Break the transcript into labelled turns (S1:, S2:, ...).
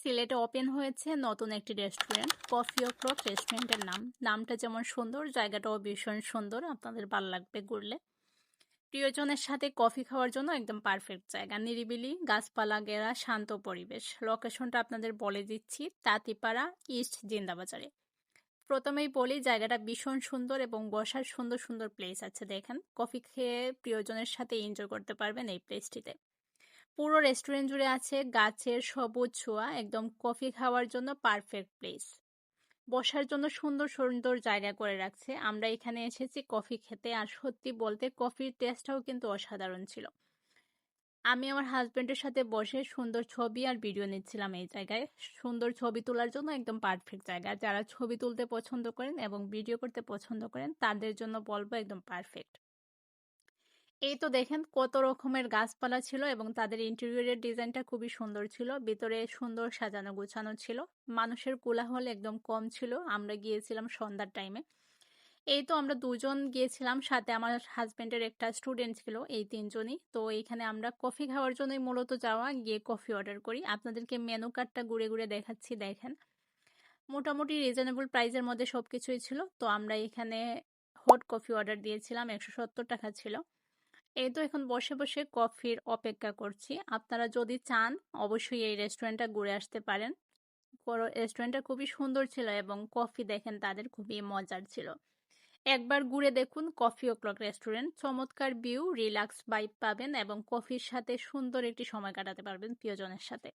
S1: সিলেটে ওপেন হয়েছে নতুন একটি রেস্টুরেন্ট, কফি ও ক্লক রেস্টুরেন্টের নাম। নামটা যেমন সুন্দর, জায়গাটাও ভীষণ সুন্দর, আপনাদের ভালো লাগবে ঘুরলে। প্রিয়জনের সাথে কফি খাওয়ার জন্য একদম পারফেক্ট জায়গা। নিরিবিলি, গাছপালা গেরা শান্ত পরিবেশ। লোকেশনটা আপনাদের বলে দিচ্ছি, তাঁতিপাড়া, ইস্ট জিন্দাবাজারে। প্রথমেই বলি, জায়গাটা ভীষণ সুন্দর এবং বসার সুন্দর সুন্দর প্লেস আছে। দেখেন, কফি খেয়ে প্রিয়জনের সাথে এনজয় করতে পারবেন এই প্লেসটিতে পুরো রেস্টুরেন্ট জুড়ে আছে গাছের সবুজ ছোঁয়া, একদম কফি খাওয়ার জন্য পারফেক্ট প্লেস বসার জন্য সুন্দর সুন্দর জায়গা করে রাখছে। আমরা এখানে এসেছি কফি খেতে আর সত্যি বলতে কফির টেস্টটাও কিন্তু অসাধারণ ছিল। আমি আমার হাজবেন্ডের সাথে বসে সুন্দর ছবি আর ভিডিও নিচ্ছিলাম এই জায়গায়। সুন্দর ছবি তোলার জন্য একদম পারফেক্ট জায়গা। যারা ছবি তুলতে পছন্দ করেন এবং ভিডিও করতে পছন্দ করেন, তাদের জন্য বলব একদম পারফেক্ট এই তো দেখেন কত রকমের গাছপালা ছিল এবং তাদের ইন্টেরিয়রের ডিজাইনটা খুবই সুন্দর ছিল। ভিতরে সুন্দর সাজানো গোছানো ছিল। মানুষের কোলাহল একদম কম ছিল। আমরা গিয়েছিলাম সন্ধ্যার টাইমে এই তো আমরা দুজন গিয়েছিলাম। সাথে আমার হাজব্যান্ডের একটা স্টুডেন্ট ছিল, এই তিনজনই। তো এইখানে আমরা কফি খাওয়ার জন্যই মূলত যাওয়া, গিয়ে কফি অর্ডার করি। আপনাদেরকে মেনু কার্ডটা ঘুরে ঘুরে দেখাচ্ছি, দেখেন। মোটামুটি রিজনেবল প্রাইসের মধ্যে সব কিছুই ছিল। তো আমরা এখানে হট কফি অর্ডার দিয়েছিলাম। একশো সত্তর টাকা ছিল। এই তো এখন বসে বসে কফির অপেক্ষা করছি। আপনারা যদি চান, অবশ্যই এই রেস্টুরেন্টটা ঘুরে আসতে পারেন। রেস্টুরেন্টটা খুবই সুন্দর ছিল এবং কফি দেখেন তাদের খুবই মজার ছিল। একবার ঘুরে দেখুন কফি ও ক্লক রেস্টুরেন্ট চমৎকার ভিউ রিল্যাক্স বাইপ পাবেন এবং কফির সাথে সুন্দর একটি সময় কাটাতে পারবেন প্রিয়জনের সাথে।